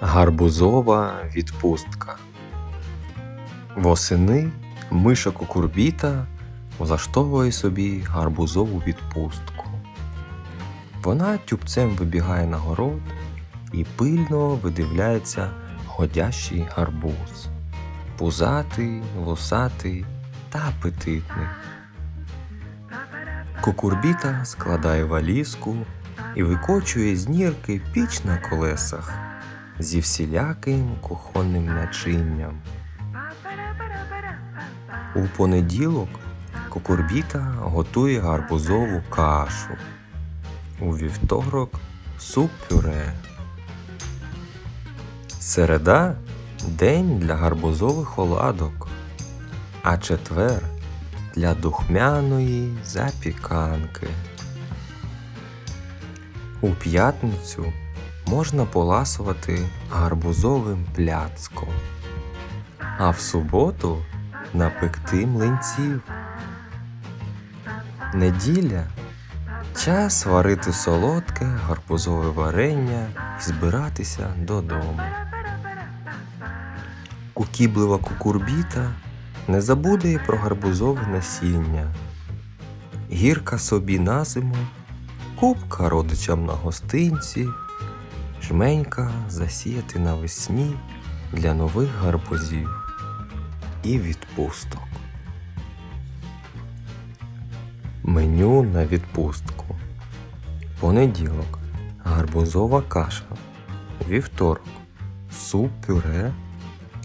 Гарбузова відпустка. Восени миша кукурбіта влаштовує собі гарбузову відпустку. Вона тюбцем вибігає на город і пильно видивляється годящий гарбуз. Пузатий, лосатий та апетитний. Кукурбіта складає валізку і викочує з нірки піч на колесах зі всіляким кухонним начинням. У понеділок кукурбіта готує гарбузову кашу. У вівторок суп пюре. Середа день для гарбузових оладок, а четвер для духмяної запіканки. У п'ятницю можна поласувати гарбузовим пляцком, а в суботу напекти млинців. Неділя час варити солодке гарбузове варення і збиратися додому. Кукіблива кукурбіта не забуде й про гарбузове насіння. Гірка собі на зиму, купка родичам на гостинці, жменька засіяти навесні для нових гарбузів і відпусток. Меню на відпустку. Понеділок гарбузова каша. Вівторок суп пюре.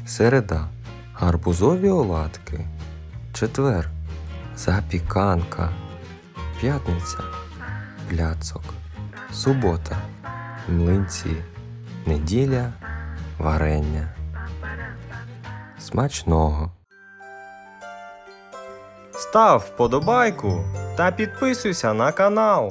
Середа гарбузові оладки. Четвер запіканка. П'ятниця пляцок. Субота млинці. Неділя варення. Смачного. Став вподобайку та підписуйся на канал.